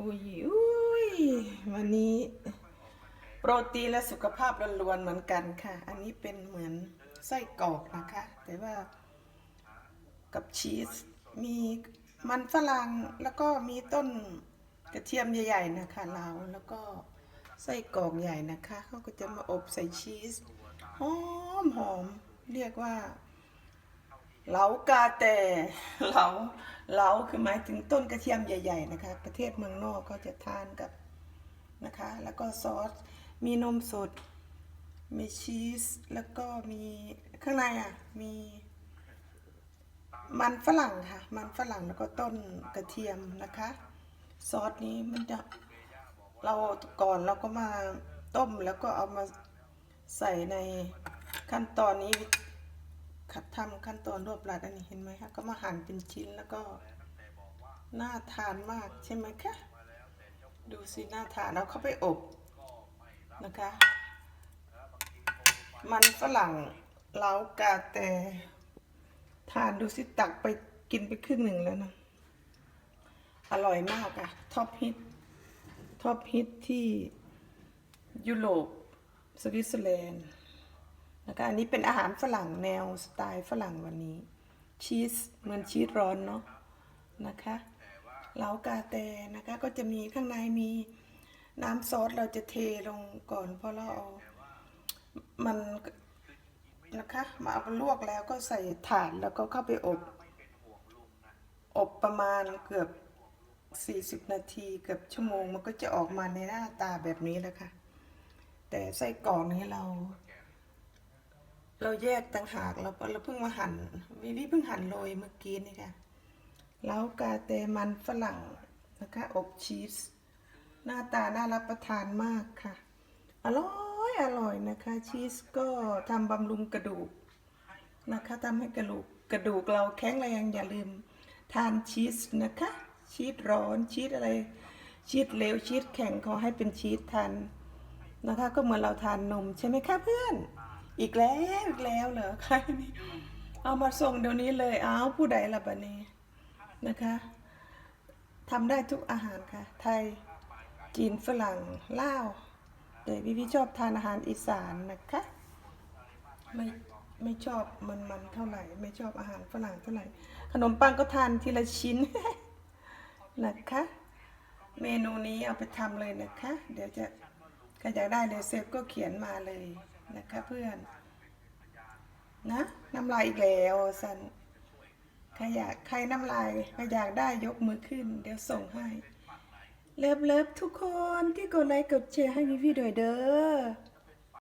อุ้ยอุ้ยวันนี้ โปรตีนและสุขภาพล้วนๆเหมือนกันค่ะ อันนี้เป็นเหมือนไส้กรอกนะคะ แต่ว่ากับชีสมีมันฝรั่งแล้วก็มีต้นกระเทียมใหญ่ๆนะคะเราแล้วก็ไส้กรอกใหญ่นะคะเขาก็จะมาอบใส่ชีสหอมหอมเรียกว่า เหลากาแต่เหลาเหลาคือหมายถึงต้นกระเทียมใหญ่ ๆ นะคะ ประเทศเมืองนอกก็จะทานกับนะคะ แล้วก็ซอสมีนมสด มีชีสแล้วก็มีข้างในอะมีมันฝรั่งค่ะ มันฝรั่งแล้วก็ต้นกระเทียมนะคะ ซอสนี้มันจะเราก่อนเราก็มาต้มแล้วก็เอามาใส่ในขั้นตอนนี้ ขัดทำขั้นตอนรวบรัดอันนี้เห็นไหมคะก็มาหั่นเป็นชิ้นแล้วก็น่าทานมากใช่ไหมคะดูสิน่าทานเอาเข้าไปอบนะคะ มันฝรั่งเล้ากาแต่ทานดูสิตักไปกินไปครึ่งหนึ่งแล้วนะ อร่อยมากอะท็อปฮิตท็อปฮิตที่ยุโรปสวิตเซอร์แลนด์ นะคะอันนี้เป็นอาหารฝรั่งแนวสไตล์ฝรั่งวันนี้ ชีสเหมือนชีสร้อนเนาะนะคะเหลากาแตนะคะก็จะมีข้างในมีน้ำซอสเราจะเทลงก่อน เพราะเราเอามันนะคะมาเอาลวกแล้วก็ใส่ถาดแล้วก็เข้าไปอบ อบประมาณเกือบ 40 นาทีเกือบชั่วโมงมันก็จะออกมาในหน้าตาแบบนี้แหละค่ะ แต่ไส้กรอกนี้เรา เราแยกต่างหากเราเราเพิ่งมาหั่นวิวิเพิ่งหั่นโรยเมื่อกี้นี่ค่ะแล้วกาเตมันฝรั่งนะคะอบชีส หน้าตาน่ารับประทานมากค่ะ อร่อยอร่อยนะคะ ชีสก็ทำบำรุงกระดูกนะคะทำให้กระดูกกระดูกเราแข็งแรงอย่าลืมทานชีสนะคะ ชีสร้อนชีสอะไร ชีสเลวชีสแข็งขอให้เป็นชีสทานนะคะ ก็เหมือนเราทานนมใช่ไหมคะเพื่อน อีกแล้วอีกแล้วเหรอใครนี่เอามาส่งเดี๋ยวนี้เลยอ้าวผู้ใดล่ะบัดนี้นะคะทำได้ทุกอาหารค่ะ ไทยจีนฝรั่งลาวแต่พี่พี่ชอบทานอาหารอีสานนะคะไม่ไม่ชอบมันมันเท่าไหร่ ไม่ชอบอาหารฝรั่งเท่าไหร่ ขนมปังก็ทานทีละชิ้นนะคะ เมนูนี้เอาไปทำเลยนะคะ เดี๋ยวจะใครอยากได้เรซิปก็เขียนมาเลย นะคะเพื่อน นะน้ำลายอีกแล้วสันใครอยากใครน้ำลายใครอยากได้ยกมือขึ้น เดี๋ยวส่งให้ เลิฟเลิฟทุกคนที่กดไลค์กดแชร์ให้วิวีด้วยเด้อ